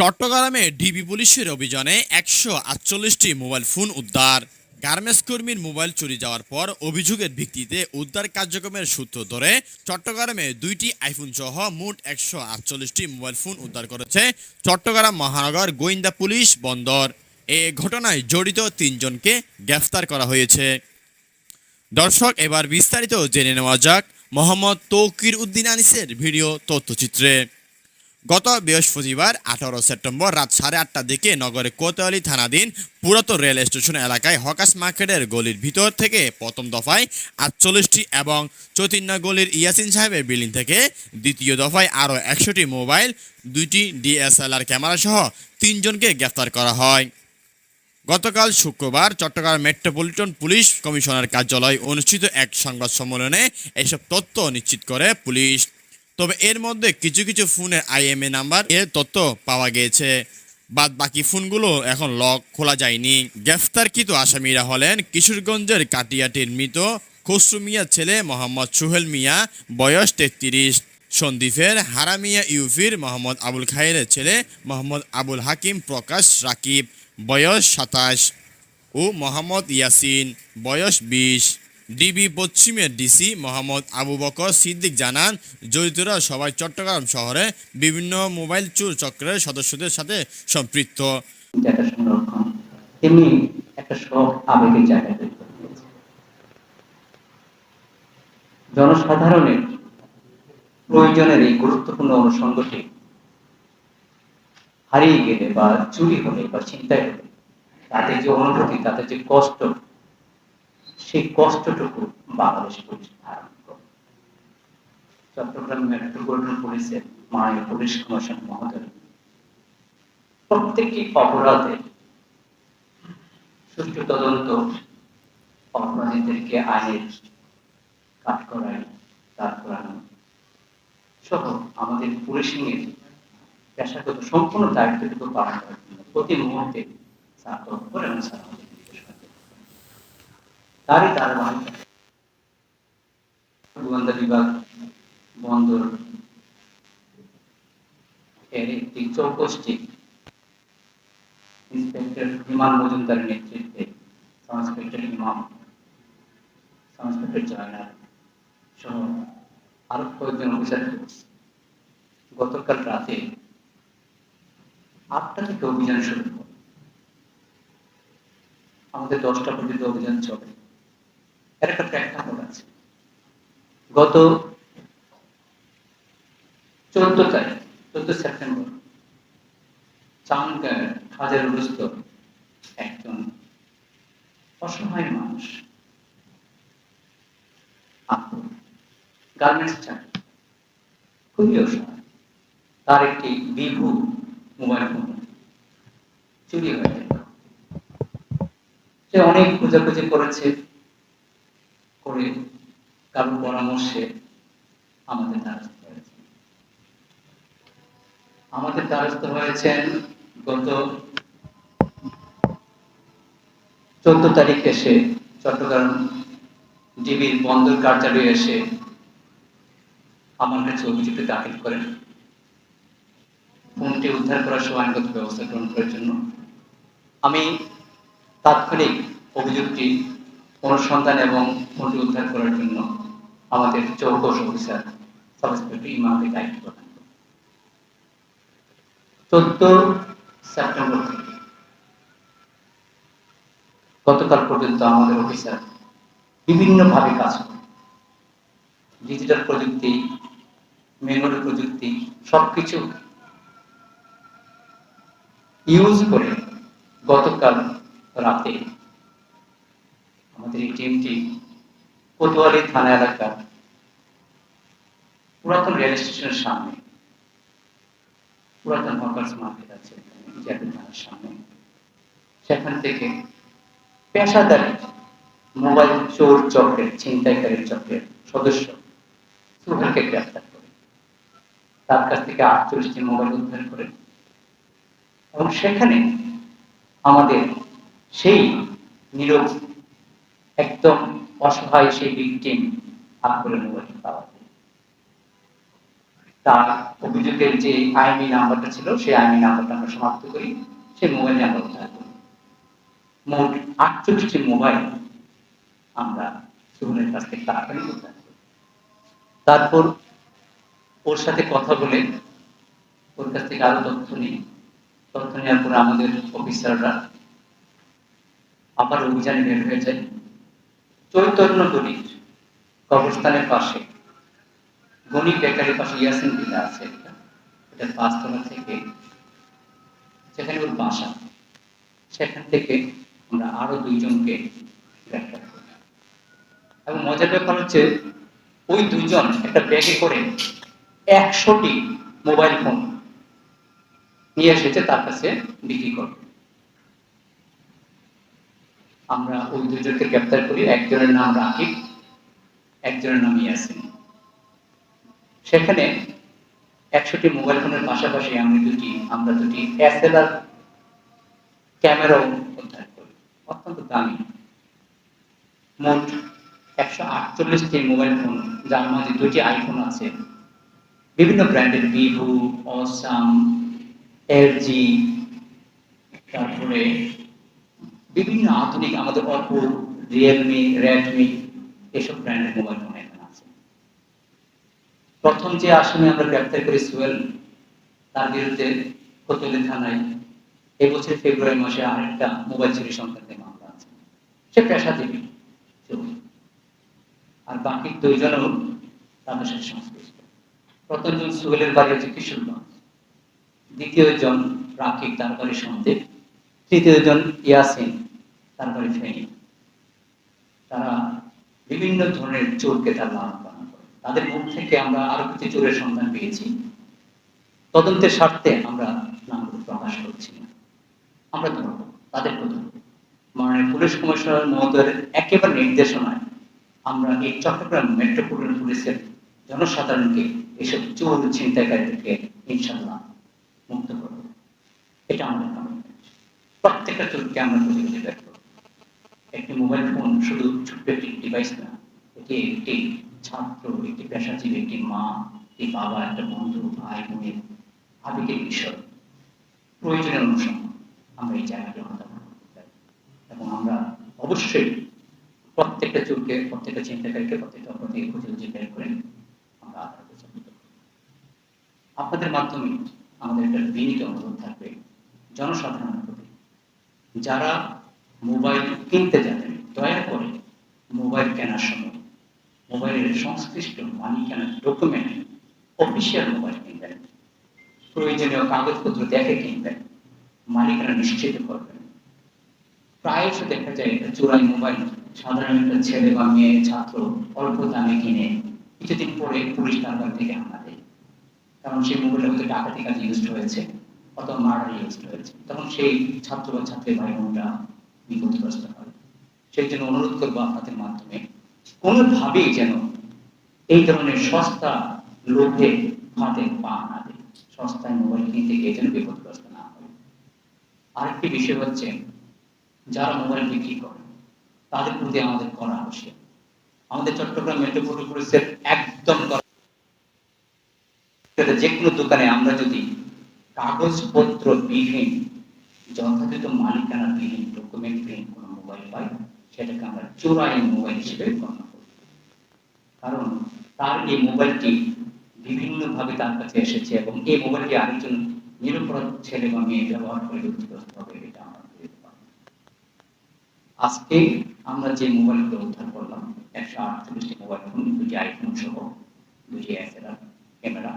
চট্টগ্রামে ডিবি পুলিশের অভিযানে একশো আটচল্লিশটি মোবাইল ফোন উদ্ধার। গার্মেন্টস কর্মীর মোবাইল চুরি যাওয়ার পর অভিযোগের ভিত্তিতে উদ্ধার কার্যক্রমের সূত্র ধরে চট্টগ্রামে দুইটি আইফোন সহ মোট একশো আটচল্লিশটি মোবাইল ফোন উদ্ধার করেছে চট্টগ্রাম মহানগর গোয়েন্দা পুলিশ বন্দর। এ ঘটনায় জড়িত তিনজনকে গ্রেফতার করা হয়েছে। দর্শক, এবার বিস্তারিত জেনে নেওয়া যাক। মোহাম্মদ তৌকির উদ্দিন আনিসের ভিডিও তথ্যচিত্রে। গত বৃহস্পতিবার আঠারো সেপ্টেম্বর রাত সাড়ে আটটার দিকে নগরের কোতোয়ালি থানাধীন পুরাতন রেল স্টেশন এলাকায় হকাস মার্কেটের গলির ভিতর থেকে প্রথম দফায় আটচল্লিশটি এবং চৌতিন্না গলির ইয়াসিন সাহেবের বিল্ডিং থেকে দ্বিতীয় দফায় আরও একশোটি মোবাইল, দুইটি ডিএসএলআর ক্যামেরা সহ তিনজনকে গ্রেফতার করা হয়। গতকাল শুক্রবার চট্টগ্রাম মেট্রোপলিটন পুলিশ কমিশনার কার্যালয় অনুষ্ঠিত এক সংবাদ সম্মেলনে এসব তথ্য নিশ্চিত করে পুলিশ। তবে এর মধ্যে কিছু কিছু ফোনের আইএমএ নাম্বার এর তথ্য পাওয়া গিয়েছে বাদ বাকি ফোনগুলো এখন লক খোলা যায়নি। গ্রেফতারকৃত আসামিরা হলেন কিশোরগঞ্জের কাটিয়াটির মৃত খসরু মিয়ার ছেলে মোহাম্মদ সুহেল মিয়া, বয়স তেত্রিশ। সন্দ্বীপের হারামিয়া ইউফির মোহাম্মদ আবুল খায়ের ছেলে মোহাম্মদ আবুল হাকিম প্রকাশ রাকিব, বয়স সাতাশ। ও মোহাম্মদ ইয়াসিন, বয়স বিশ। ডিবি পশ্চিমের ডিসি, মোহাম্মদ আবু বকর সিদ্দিক জানান, জড়িতরা সবাই চট্টগ্রাম শহরে বিভিন্ন মোবাইল চোর চক্রের সদস্যদের সাথে সম্পৃক্ত। জনসাধারণের প্রয়োজনের এই গুরুত্বপূর্ণ অনুষঙ্গটি হারিয়ে গেলে বা চুরি হলে বা চিন্তায় হলে তাদের যে অনুভূতি, তাদের যে কষ্ট সেই কষ্টটুকু বাংলাদেশ পুলিশ ধারণ করে। চট্টগ্রাম মেট্রোপলিটন পুলিশের মাননীয় পুলিশ কমিশন মহোদয়। প্রত্যেকটি অপরাধের সুষ্ঠু তদন্ত অপরাধীদেরকে আইনের কাঠকড়াই দাঁড় করানো। সহ আমাদের পুলিশিং এর পেশাগত সম্পূর্ণ দায়িত্বটুকু পালন করার জন্য প্রতি মুহূর্তে তৎপর এবং করে। তারই ধারাবাহিকতা গোয়েন্দা বিভাগ বন্দর একটি চৌকষ্টি ইন্সপেক্টর ইমাম মজুমদারের নেতৃত্বে সাব ইমাম সাব ইন্সপেক্টর জয়নার সহ আরও কয়েকজন অফিসার গতকাল রাতে আটটা থেকে অভিযান শুরু করে আমাদের দশটা পর্যন্ত অভিযান চলে। একটা প্রেক্ষাপট আছে গত চোদ্দ তারিখ, চোদ্দ সেপ্টেম্বর। চাঙ্গার হাজারগ্রস্ত একজন অসহায় মানুষ। গার্মেন্টস চাকরি। খুবই অসহায়। তার একটি বিভু মোবাইল ফোন চুরি হয়ে গেল সে অনেক খোঁজাখুঁজি করেছে। করে কারোর পরামর্শে আমাদের দ্বারস্থ হয়েছে। আমাদের দ্বারস্থ হয়েছেন গত চোদ্দ তারিখ এসে চট্টগ্রাম ডিবির বন্দর কার্যালয়ে এসে আমার কাছে অভিযোগটি দাখিল করেন। ফোনটি উদ্ধার করার সময় আইনগত ব্যবস্থা গ্রহণ করার জন্য। আমি তাৎক্ষণিক অভিযোগটি অনুসন্ধান এবং ফোনটি উদ্ধার করার জন্য আমাদের চৌকস অফিসার সাব ইন্সপেক্টর ইমামকে দায়িত্ব প্রদান চোদ্দ সেপ্টেম্বর থেকে গতকাল পর্যন্ত আমাদের অফিসার বিভিন্নভাবে কাজ করে ডিজিটাল প্রযুক্তি, মেমোরি প্রযুক্তি, সবকিছু ইউজ করে গতকাল রাতে আমাদের এই টিমটি কোতোয়ালি থানা এলাকার পুরাতন রেল স্টেশনের সামনে, পুরাতন হকার্স মার্কেট আছে জাতীয় সামনে। সেখান থেকে পেশাদারি মোবাইল চোর চক্রের, ছিনতাইকারীর চক্রের সদস্য সুহেলকে গ্রেফতার করে। তার কাছ থেকে আটচল্লিশটি মোবাইল উদ্ধার করে। এবং সেখানে আমাদের সেই নীরব একদম অসহায় সেই ভিকটিম করে মোবাইল পাওয়া তার অভিযোগের যে আইনি নাম্বারটা ছিল, সেই আইনি নাম্বারটা আমরা সমাপ্ত করি। সেই মোবাইলে করি। মোট আটচল্লিশটি মোবাইল আমরা সুমনের কাছ থেকে তাড়াতাড়ি উদ্ধার করি। তারপর ওর সাথে কথা বলে ওর কাছ থেকে আরও তথ্য নিই। তথ্য নেওয়ার পরে আমাদের অফিসাররা আবার অভিযানে বের হয়ে যায়। চৈতন্যগুলির কবরস্থানের পাশে। গণি বেকারির পাশে ইয়াসিন বিলা আছে এটা পাঁচতলা থেকে সেখানে ওর বাসা সেখান থেকে আমরা আরও দুইজনকে গ্রেফতার করি। এবং মজার ব্যাপার হচ্ছে, ওই দুইজন একটা ব্যাগে করে একশোটি মোবাইল ফোন নিয়ে এসেছে তার কাছে বিক্রি করবে। আমরা ওই দুজনকে গ্রেপ্তার করি, একজনের নাম রাকিব, একজনের নাম ইয়াসিন। সেখানে একশোটি মোবাইল ফোনের পাশাপাশি আমি দুটি, আমরা দুটি এসএলআর ক্যামেরাও উদ্ধার করি। অত্যন্ত দামি। মোট একশো আটচল্লিশটি মোবাইল ফোন, যার মধ্যে দুটি আইফোন আছে। বিভিন্ন ব্র্যান্ডের ভিভো, অসাম, এলজি, তারপরে বিভিন্ন আধুনিক আমাদের অপো রিয়েলমি রেডমি এসব ব্র্যান্ডের মোবাইল ফোন এখানে আছে। প্রথম যে আসামি আমরা গ্রেপ্তার করি সুয়েল তার বিরুদ্ধে কোতোয়ালি থানায় এবছর ফেব্রুয়ারি মাসে আরেকটা মোবাইল চুরি সংক্রান্ত মামলা আছে। সে পেশাজীবী চোর। আর বাকি দুইজনও তাদের সাথে সংশ্লিষ্ট। প্রথম জন সুয়েলের বাড়ি হচ্ছে কিশোরগঞ্জ দ্বিতীয় জন রাকিব, তার বাড়ি সন্দেহ। তৃতীয় জন ইয়াসিন, তারপরে ফেনী। তারা বিভিন্ন ধরনের চোরকে তার লালন পালন করে। তাদের মুখ থেকে আমরা আরও কিছু চোরের সন্ধান পেয়েছি। তদন্তের স্বার্থে আমরা নামগুলো প্রকাশ করছি না। আমরা ধরবো তাদের ধরবো মাননীয় পুলিশ কমিশনার মহোদয়ের একেবারে নির্দেশনায় আমরা এই চট্টগ্রাম মেট্রোপলিটন পুলিশের জনসাধারণকে এসব চোর ছিনতাইকারীদেরকে ইনশাল্লাহ মুক্ত করব। এটা আমাদের প্রত্যেকটা চোরকে আমরা বের করব একটি মোবাইল ফোন শুধু ছোট্ট একটি ডিভাইস না, এটি একটি ছাত্র, একটি পেশাজীবী, একটি মা, একটি বাবা, একটা বন্ধু, ভাই, বোনের আবেগের বিষয়। প্রয়োজনের অনুসরণ আমরা এই জায়গাটি এবং আমরা অবশ্যই প্রত্যেকটা চোরকে প্রত্যেকটা চিন্তাকারীকে, প্রত্যেকটা অপরাধীকে খুঁজে খুঁজে বের করে আমরা আধার করতে আপনাদের মাধ্যমে আমাদের একটা বিনীত অনুরোধ থাকবে। জনসাধারণের প্রতি যারা মোবাইল কিনতে যাবেন দয়া করে মোবাইল কেনার সময় মোবাইলের সংশ্লিষ্ট মালিকানার ডকুমেন্ট অফিসিয়াল মোবাইল কিনবেন, প্রয়োজনীয় কাগজপত্র দেখে কিনবেন মালিকানা নিশ্চিত করবেন। প্রায়শ দেখা যায় এটা চোরাই মোবাইল, সাধারণ একটা ছেলে বা মেয়ে, ছাত্র অল্প দামে কিনে কিছুদিন পরে পুলিশ তার থেকে হানা দেয়। কারণ সেই মোবাইলটা হয়তো ডাকাতি কাজে ইউজ হয়েছে। অথবা মার্ডার ইউজ হয়েছে তখন সেই ছাত্র বা ছাত্রী ভাই বোনরা বিপদগ্রস্ত হয় সেই জন্য অনুরোধ করব আপনাদের মাধ্যমে, কোনোভাবেই যেন এই ধরনের সস্তা লোভে ফাঁদে পা না দেয়। সস্তায় মোবাইল কিনতে গিয়ে যেন বিপদগ্রস্ত না হয়। আরেকটি বিষয় হচ্ছে, যারা মোবাইল বিক্রি করে, তাদের প্রতি আমাদের করা আবশ্যক। আমাদের চট্টগ্রাম মেট্রোপলিটন পুলিশের একদম করা যে কোনো দোকানে আমরা যদি কাগজপত্র বিহীন যথাযথ মালিকানা বিহীন ডকুমেন্ট বিহীন কোনো মোবাইল পাই, সেটাকে আমরা চোরাই মোবাইল হিসেবে গণ্য করি কারণ তার এই মোবাইলটি বিভিন্নভাবে তার কাছে এসেছে এবং এই মোবাইলটি আরেকজন নিরপরাধ ছেলে বা মেয়ে ব্যবহার করে ক্ষতিগ্রস্ত হবে, এটা আমরা। আজকে আমরা যে মোবাইলগুলো উদ্ধার করলাম, একশো আটচল্লিশটি মোবাইল ফোন, দুটি আইফোন সহ, দুটি এসএলআর ক্যামেরা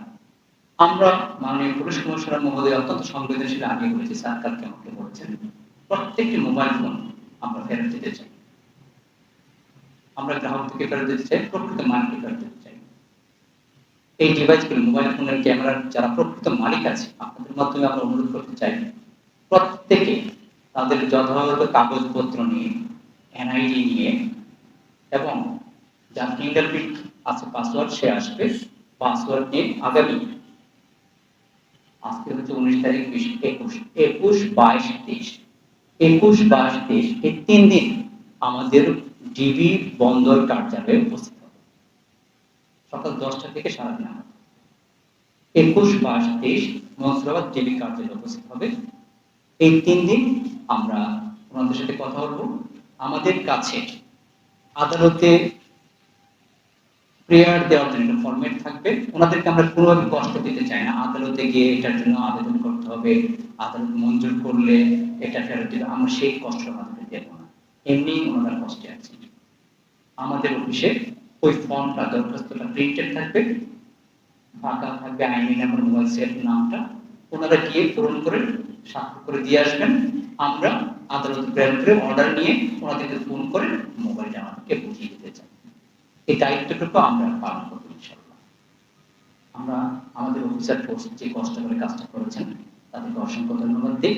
আমরা মাননীয় পুলিশ কমিশনার মহোদয় অত্যন্ত সংবেদনশীল আগে বলেছি সরকারকে আমাকে বলেছেন, প্রত্যেকটি মোবাইল ফোন আমরা ফেরত দিতে চাই। আমরা গ্রাহক থেকে ফেরত দিতে চাই, প্রকৃত মালিককে ফেরত দিতে চাই। এই ডিভাইসগুলো মোবাইল ফোনের ক্যামেরার যারা প্রকৃত মালিক আছে, আপনাদের মাধ্যমে আমরা অনুরোধ করতে চাই, প্রত্যেকে তাদের যথাযথ কাগজপত্র নিয়ে এনআইডি নিয়ে, এবং যার ফিঙ্গারপ্রিন্ট আছে পাসওয়ার্ড সে আসবে পাসওয়ার্ড নিয়ে আগামী আজকে হচ্ছে উনিশ তারিখ বিশ একুশ। একুশ, বাইশ, তেইশ। একুশ, বাইশ, তেইশ, এই তিন দিন আমাদের ডিবি বন্দর কার্যালয়ে উপস্থিত হবে। সকাল দশটা থেকে সারাদিন আমাদের একুশ, বাইশ, তেইশ মনসুরাবাদ ডিবি কার্যালয়ে উপস্থিত হবে। এই তিন দিন আমরা ওনাদের সাথে কথা বলব। আমাদের কাছে আদালতে প্রেয়ার দেওয়ার জন্য ফরম্যাট থাকবে। ওনাদেরকে আমরা কোনোভাবে কষ্ট দিতে চাই না। আদালতে গিয়ে এটার জন্য আবেদন করতে হবে। আদালত মঞ্জুর করলে এটা ফেরত দিবে। আমরা সেই কষ্ট আমাদের দেব না। এমনি ওনারা কষ্টে আছেন। আমাদের অফিসে ওই ফর্মটা, দরখাস্তটা প্রিন্টেড থাকবে। ফাঁকা থাকবে আইনি নাম্বার মোবাইল সেট নামটা। ওনারা গিয়ে পূরণ করে, স্বাক্ষর করে দিয়ে আসবেন। আমরা আদালতে প্রেরণ করে অর্ডার নিয়ে ওনাদেরকে ফোন করে মোবাইলটা আমাদেরকে বুঝিয়ে এই দায়িত্বটুকু আমরা পালন করব আমরা আমাদের অফিসার ফোর্স যে কষ্ট করে কাজটা করেছেন, তাদেরকে অসংখ্য ধন্যবাদ দিই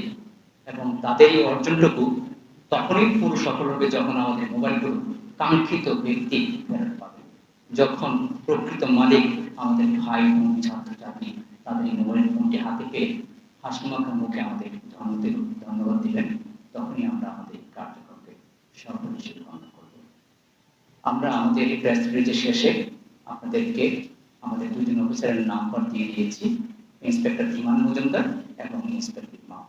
এবং তাদের এই অর্জনটুকু তখনই পুরো সফল হবে যখন আমাদের মোবাইলগুলো কাঙ্ক্ষিত ব্যক্তি ফেরত পাবে। যখন প্রকৃত মালিক আমাদের ভাই বোন, ছাত্রছাত্রী তাদের এই মোবাইল ফোনটি হাতে পেয়ে হাসিমাখা মুখে আমাদের ধন্যবাদ ধন্যবাদ দিবেন, তখনই আমরা আমাদের কার্যক্রমকে বন্ধ করব আমরা আমাদের প্রেস রিলিজের শেষে আপনাদেরকে আমাদের দুজন অফিসারের নাম্বার দিয়ে দিয়েছি ইন্সপেক্টর ইমান মজুমদার এবং ইন্সপেক্টর মা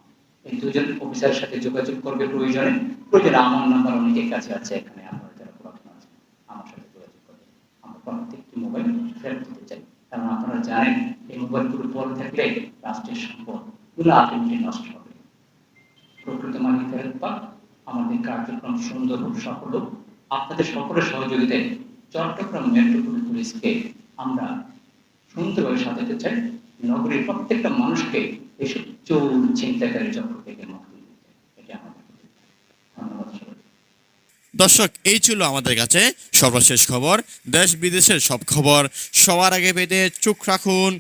এই দুজন অফিসারের সাথে যোগাযোগ করবে প্রয়োজনে প্রয়োজনে আমার নাম্বার অনেকের কাছে আছে, এখানে আপনারা যারা পুরাতন আছেন, আমার সাথে যোগাযোগ করবে আমরা প্রত্যেকটি মোবাইল ফেরত দিতে চাই, কারণ আপনারা জানেন, এই মোবাইলগুলো পরে থাকলে রাষ্ট্রের সম্পদগুলো আলটিমেটলি নষ্ট হবে। প্রকৃত মালিক ফেরত পাক, আমাদের কার্যক্রম সুন্দর হোক সফল হোক। আপনাদের সকলের সহযোগিতায় চট্টগ্রাম মেট্রোপলিটন পুলিশকে আমরা সুন্দরভাবে সাজাতে চাই। নগরীর প্রত্যেকটা মানুষকে এসব চোর চিন্তাকারী চক্র থেকে দর্শক, এই ছিল আমাদের কাছে সর্বশেষ খবর। দেশ বিদেশের সব খবর সবার আগে পেতে চোখ রাখুন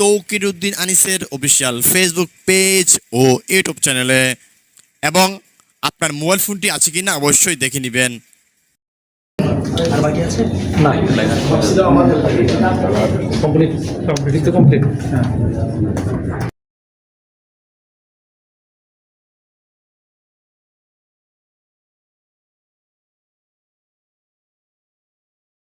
তৌকির উদ্দিন আনিসের অফিসিয়াল ফেসবুক পেজ ও ইউটিউব চ্যানেলে। এবং আপনার মোবাইল ফোনটি আছে কিনা অবশ্যই দেখে নেবেন। আর বাকি আছে? না কমপ্লিট কমপ্লিট তো কমপ্লিট